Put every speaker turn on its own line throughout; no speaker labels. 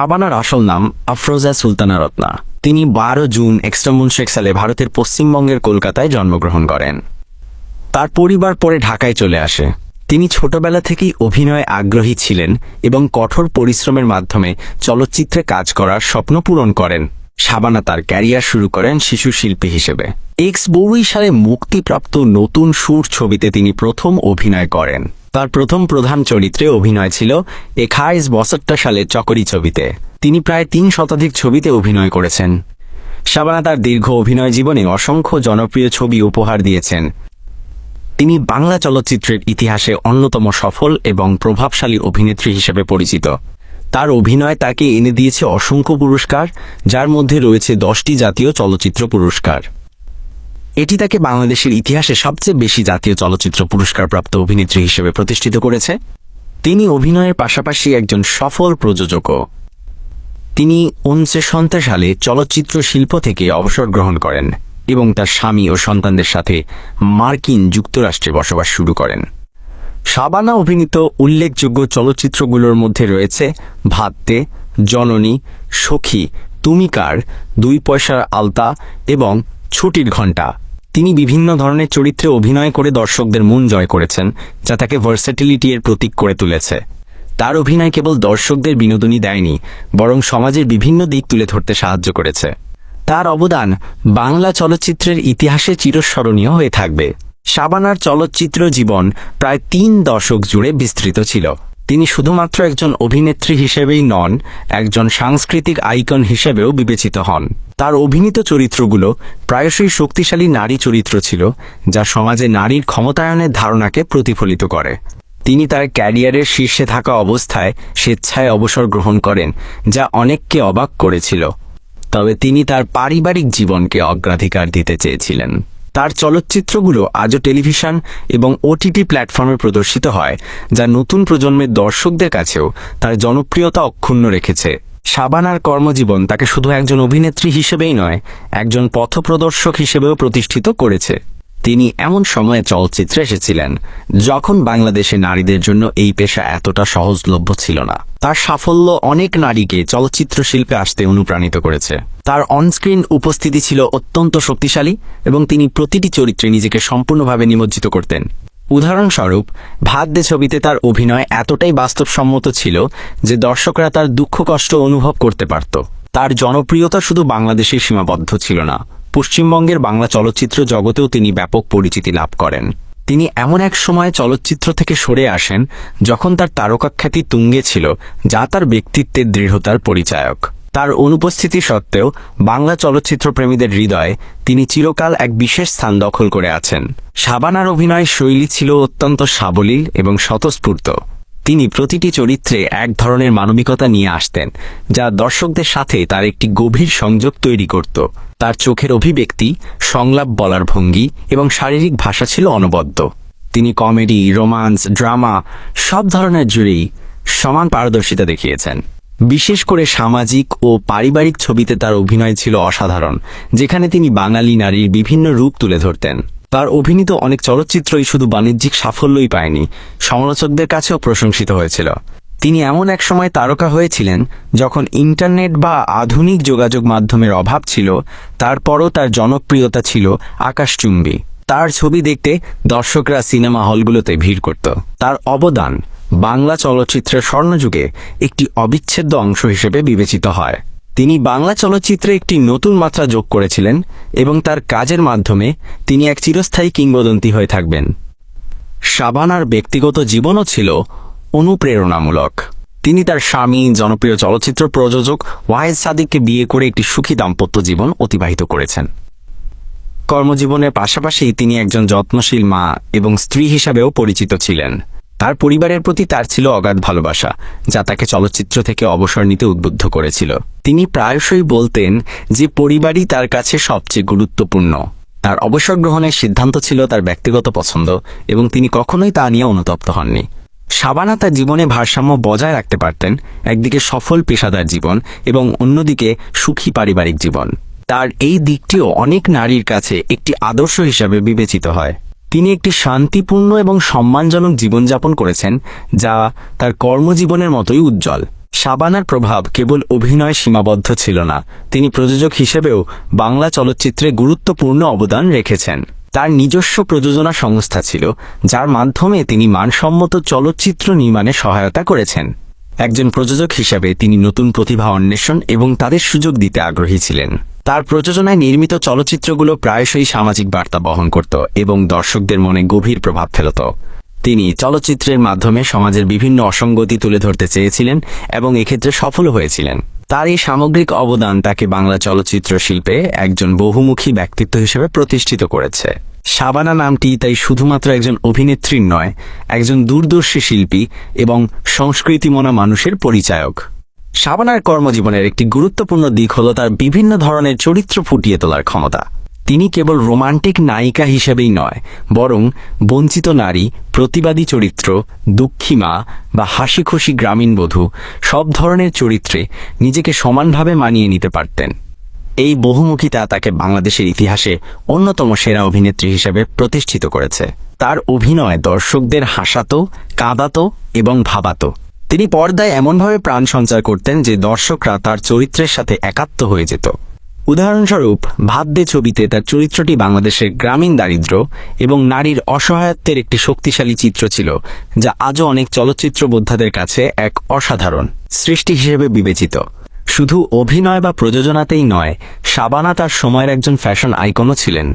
শাবানার আসল নাম আফরোজা সুলতানা রত্না। তিনি বারো জুন এক্সটামুনশেখ সালে ভারতের পশ্চিমবঙ্গের কলকাতায় জন্মগ্রহণ করেন। তার পরিবার পরে ঢাকায় চলে আসে। তিনি ছোটবেলা থেকেই অভিনয়ে আগ্রহী ছিলেন এবং কঠোর পরিশ্রমের মাধ্যমে চলচ্চিত্রে কাজ করার স্বপ্ন পূরণ করেন। শাবানা তার ক্যারিয়ার শুরু করেন শিশু শিল্পী হিসেবে। এক্স বউই সালে মুক্তিপ্রাপ্ত নতুন সুর ছবিতে তিনি প্রথম অভিনয় করেন। তার প্রথম প্রধান চরিত্রে অভিনয় ছিল এখাইশ বসট্টা সালের চকরি ছবিতে। তিনি প্রায় তিন শতাধিক ছবিতে অভিনয় করেছেন। শাবানা তার দীর্ঘ অভিনয় জীবনে অসংখ্য জনপ্রিয় ছবি উপহার দিয়েছেন। তিনি বাংলা চলচ্চিত্রের ইতিহাসে অন্যতম সফল এবং প্রভাবশালী অভিনেত্রী হিসেবে পরিচিত। তার অভিনয় তাকে এনে দিয়েছে অসংখ্য পুরস্কার, যার মধ্যে রয়েছে দশটি জাতীয় চলচ্চিত্র পুরস্কার। এটি তাকে বাংলাদেশের ইতিহাসে সবচেয়ে বেশি জাতীয় চলচ্চিত্র পুরস্কারপ্রাপ্ত অভিনেত্রী হিসেবে প্রতিষ্ঠিত করেছে। তিনি অভিনয়ের পাশাপাশি একজন সফল প্রযোজকও। তিনি উনচে সালে চলচ্চিত্র শিল্প থেকে অবসর গ্রহণ করেন এবং তার স্বামী ও সন্তানদের সাথে মার্কিন যুক্তরাষ্ট্রে বসবাস শুরু করেন। শাবানা অভিনীত উল্লেখযোগ্য চলচ্চিত্রগুলোর মধ্যে রয়েছে ভাত্তে জননী, সখী তুমিকার দুই পয়সার আলতা এবং ছুটির ঘণ্টা। তিনি বিভিন্ন ধরনের চরিত্রে অভিনয় করে দর্শকদের মন জয় করেছেন, যা তাকে ভার্সেটিলিটি এর প্রতীক করে তুলেছে। তার অভিনয় কেবল দর্শকদের বিনোদনই দেয়নি, বরং সমাজের বিভিন্ন দিক তুলে ধরতে সাহায্য করেছে। তার অবদান বাংলা চলচ্চিত্রের ইতিহাসে চিরস্মরণীয় হয়ে থাকবে। শাবানার চলচ্চিত্র জীবন প্রায় তিন দশক জুড়ে বিস্তৃত ছিল। তিনি শুধুমাত্র একজন অভিনেত্রী হিসেবেই নন, একজন সাংস্কৃতিক আইকন হিসেবেও বিবেচিত হন। তার অভিনীত চরিত্রগুলো প্রায়শই শক্তিশালী নারী চরিত্র ছিল, যা সমাজে নারীর ক্ষমতায়নের ধারণাকে প্রতিফলিত করে। তিনি তার ক্যারিয়ারের শীর্ষে থাকা অবস্থায় স্বেচ্ছায় অবসর গ্রহণ করেন, যা অনেককে অবাক করেছিল। তবে তিনি তার পারিবারিক জীবনকে অগ্রাধিকার দিতে চেয়েছিলেন। তার চলচ্চিত্রগুলো আজও টেলিভিশন এবং ওটিটি প্ল্যাটফর্মে প্রদর্শিত হয়, যা নতুন প্রজন্মের দর্শকদের কাছেও তার জনপ্রিয়তা অক্ষুণ্ণ রেখেছে। শাবানার কর্মজীবন তাকে শুধু একজন অভিনেত্রী হিসেবেই নয়, একজন পথপ্রদর্শক হিসেবেও প্রতিষ্ঠিত করেছে। তিনি এমন সময়ে চলচ্চিত্রে এসেছিলেন, যখন বাংলাদেশে নারীদের জন্য এই পেশা এতটা সহজলভ্য ছিল না। তার সাফল্য অনেক নারীকে চলচ্চিত্র শিল্পে আসতে অনুপ্রাণিত করেছে। তার অনস্ক্রিন উপস্থিতি ছিল অত্যন্ত শক্তিশালী এবং তিনি প্রতিটি চরিত্রে নিজেকে সম্পূর্ণভাবে নিমজ্জিত করতেন। উদাহরণস্বরূপ দে ছবিতে তার অভিনয় এতটাই বাস্তবসম্মত ছিল যে দর্শকরা তার দুঃখ, কষ্ট অনুভব করতে পারত। তার জনপ্রিয়তা শুধু বাংলাদেশে সীমাবদ্ধ ছিল না, পশ্চিমবঙ্গের বাংলা চলচ্চিত্র জগতেও তিনি ব্যাপক পরিচিতি লাভ করেন। তিনি এমন এক সময় চলচ্চিত্র থেকে সরে আসেন যখন তার তারকাখ্যাতি তুঙ্গে ছিল, যা তার ব্যক্তিত্বের দৃঢ়তার পরিচায়ক। তার অনুপস্থিতি সত্ত্বেও বাংলা চলচ্চিত্র প্রেমীদের হৃদয়ে তিনি চিরকাল এক বিশেষ স্থান দখল করে আছেন। সাবানার অভিনয় শৈলী ছিল অত্যন্ত সাবলীল এবং স্বতঃস্ফূর্ত। তিনি প্রতিটি চরিত্রে এক ধরনের মানবিকতা নিয়ে আসতেন, যা দর্শকদের সাথে তার একটি গভীর সংযোগ তৈরি করত। তার চোখের অভিব্যক্তি, সংলাপ বলার ভঙ্গি এবং শারীরিক ভাষা ছিল অনবদ্য। তিনি কমেডি, রোমান্স, ড্রামা সব ধরনের জুড়েই সমান পারদর্শিতা দেখিয়েছেন। বিশেষ করে সামাজিক ও পারিবারিক ছবিতে তার অভিনয় ছিল অসাধারণ, যেখানে তিনি বাঙালি নারীর বিভিন্ন রূপ তুলে ধরতেন। তার অভিনীত অনেক চলচ্চিত্রই শুধু বাণিজ্যিক সাফল্যই পায়নি, সমালোচকদের কাছেও প্রশংসিত হয়েছিল। তিনি এমন এক সময় তারকা হয়েছিলেন যখন ইন্টারনেট বা আধুনিক যোগাযোগ মাধ্যমের অভাব ছিল, তারপরও তার জনপ্রিয়তা ছিল আকাশচুম্বী। তার ছবি দেখতে দর্শকরা সিনেমা হলগুলোতে ভিড় করত। তার অবদান বাংলা চলচ্চিত্রের স্বর্ণযুগে একটি অবিচ্ছেদ্য অংশ হিসেবে বিবেচিত হয়। তিনি বাংলা চলচ্চিত্রে একটি নতুন মাত্রা যোগ করেছিলেন এবং তার কাজের মাধ্যমে তিনি এক চিরস্থায়ী কিংবদন্তি হয়ে থাকবেন। শাবানার ব্যক্তিগত জীবনও ছিল অনুপ্রেরণামূলক। তিনি তার স্বামী, জনপ্রিয় চলচ্চিত্র প্রযোজক ওয়াহেদ সাদিককে বিয়ে করে একটি সুখী দাম্পত্য জীবন অতিবাহিত করেছেন। কর্মজীবনের পাশাপাশি তিনি একজন যত্নশীল মা এবং স্ত্রী হিসাবেও পরিচিত ছিলেন। তার পরিবারের প্রতি তার ছিল অগাধ ভালোবাসা, যা তাকে চলচ্চিত্র থেকে অবসর নিতে উদ্বুদ্ধ করেছিল। তিনি প্রায়শই বলতেন যে পরিবারই তার কাছে সবচেয়ে গুরুত্বপূর্ণ। তার অবসর গ্রহণের সিদ্ধান্ত ছিল তার ব্যক্তিগত পছন্দ, এবং তিনি কখনোই তা নিয়ে অনুতপ্ত হননি। সাবানা তার জীবনে ভারসাম্য বজায় রাখতে পারতেন, একদিকে সফল পেশাদার জীবন এবং অন্যদিকে সুখী পারিবারিক জীবন। তার এই দিকটিও অনেক নারীর কাছে একটি আদর্শ হিসাবে বিবেচিত হয়। তিনি একটি শান্তিপূর্ণ এবং সম্মানজনক জীবনযাপন করেছেন, যা তার কর্মজীবনের মতোই উজ্জ্বল। শাবানার প্রভাব কেবল অভিনয় সীমাবদ্ধ ছিল না, তিনি প্রযোজক হিসেবেও বাংলা চলচ্চিত্রে গুরুত্বপূর্ণ অবদান রেখেছেন। তার নিজস্ব প্রযোজনা সংস্থা ছিল, যার মাধ্যমে তিনি মানসম্মত চলচ্চিত্র নির্মাণে সহায়তা করেছেন। একজন প্রযোজক হিসাবে তিনি নতুন প্রতিভা অন্বেষণ এবং তাদের সুযোগ দিতে আগ্রহী ছিলেন। তার প্রযোজনায় নির্মিত চলচ্চিত্রগুলো প্রায়শই সামাজিক বার্তা বহন করত এবং দর্শকদের মনে গভীর প্রভাব ফেলত। তিনি চলচ্চিত্রের মাধ্যমে সমাজের বিভিন্ন অসঙ্গতি তুলে ধরতে চেয়েছিলেন এবং এক্ষেত্রে সফল হয়েছিলেন। তার এই সামগ্রিক অবদান তাকে বাংলা চলচ্চিত্র শিল্পে একজন বহুমুখী ব্যক্তিত্ব হিসেবে প্রতিষ্ঠিত করেছে। শাবানা নামটি তাই শুধুমাত্র একজন অভিনেত্রীর নয়, একজন দূরদর্শী শিল্পী এবং সংস্কৃতিমনা মানুষের পরিচায়ক। শাবানার কর্মজীবনের একটি গুরুত্বপূর্ণ দিক হল তার বিভিন্ন ধরনের চরিত্র ফুটিয়ে তোলার ক্ষমতা। তিনি কেবল রোমান্টিক নায়িকা হিসেবেই নয়, বরং বঞ্চিত নারী, প্রতিবাদী চরিত্র, দুঃখী মা বা হাসি খুশি গ্রামীণ বধূ সব ধরনের চরিত্রে নিজেকে সমানভাবে মানিয়ে নিতে পারতেন। এই বহুমুখিতা তাকে বাংলাদেশের ইতিহাসে অন্যতম সেরা অভিনেত্রী হিসেবে প্রতিষ্ঠিত করেছে। তার অভিনয় দর্শকদের হাসাতো, কাঁদাতো এবং ভাবাতো। তিনি পর্দায় এমনভাবে প্রাণ সঞ্চার করতেন যে দর্শকরা তার চরিত্রের সাথে একাত্ম হয়ে যেত। উদাহরণস্বরূপ দে ছবিতে তার চরিত্রটি বাংলাদেশের গ্রামীণ দারিদ্র্য এবং নারীর অসহায়ত্বের একটি শক্তিশালী চিত্র ছিল, যা আজও অনেক চলচ্চিত্র বোদ্ধাদের কাছে এক অসাধারণ সৃষ্টি হিসেবে বিবেচিত। শুধু অভিনয় বা প্রযোজনাতেই নয়, শাবানা তার সময়ের একজন ফ্যাশন আইকনও ছিলেন।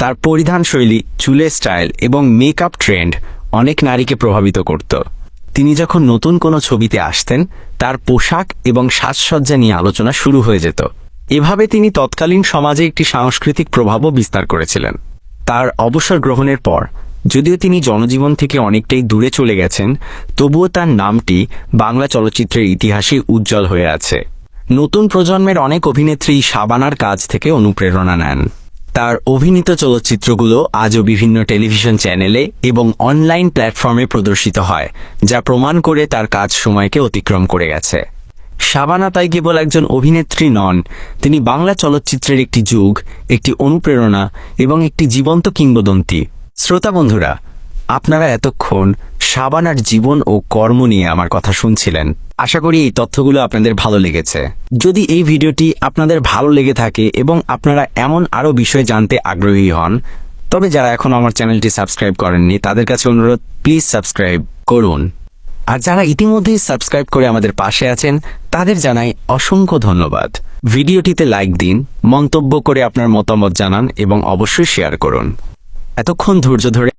তার পরিধান শৈলী চুলের স্টাইল এবং মেকআপ ট্রেন্ড অনেক নারীকে প্রভাবিত করত। তিনি যখন নতুন কোনো ছবিতে আসতেন, তার পোশাক এবং সাজসজ্জা নিয়ে আলোচনা শুরু হয়ে যেত। এভাবে তিনি তৎকালীন সমাজে একটি সাংস্কৃতিক প্রভাবও বিস্তার করেছিলেন। তার অবসর গ্রহণের পর, যদিও তিনি জনজীবন থেকে অনেকটাই দূরে চলে গেছেন, তবুও তার নামটি বাংলা চলচ্চিত্রের ইতিহাসে উজ্জ্বল হয়ে আছে। নতুন প্রজন্মের অনেক অভিনেত্রী সাবানার কাজ থেকে অনুপ্রেরণা নেন। তার অভিনীত চলচ্চিত্রগুলো আজও বিভিন্ন টেলিভিশন চ্যানেলে এবং অনলাইন প্ল্যাটফর্মে প্রদর্শিত হয়, যা প্রমাণ করে তার কাজ সময়কে অতিক্রম করে গেছে। শাবানা তাই কেবল একজন অভিনেত্রী নন, তিনি বাংলা চলচ্চিত্রের একটি যুগ, একটি অনুপ্রেরণা এবং একটি জীবন্ত কিংবদন্তি। শ্রোতা বন্ধুরা, আপনারা এতক্ষণ শাবানার জীবন ও কর্ম নিয়ে আমার কথা শুনছিলেন। আশা করি এই তথ্যগুলো আপনাদের ভালো লেগেছে। যদি এই ভিডিওটি আপনাদের ভালো লেগে থাকে এবং আপনারা এমন আরও বিষয় জানতে আগ্রহী হন, তবে যারা এখন আমার চ্যানেলটি সাবস্ক্রাইব করেননি, তাদের কাছে অনুরোধ, প্লিজ সাবস্ক্রাইব করুন। আর যারা ইতিমধ্যেই সাবস্ক্রাইব করে আমাদের পাশে আছেন, তাদের জানাই অসংখ্য ধন্যবাদ। ভিডিওটিতে লাইক দিন, মন্তব্য করে আপনার মতামত জানান এবং অবশ্যই শেয়ার করুন। এতক্ষণ ধৈর্য ধরে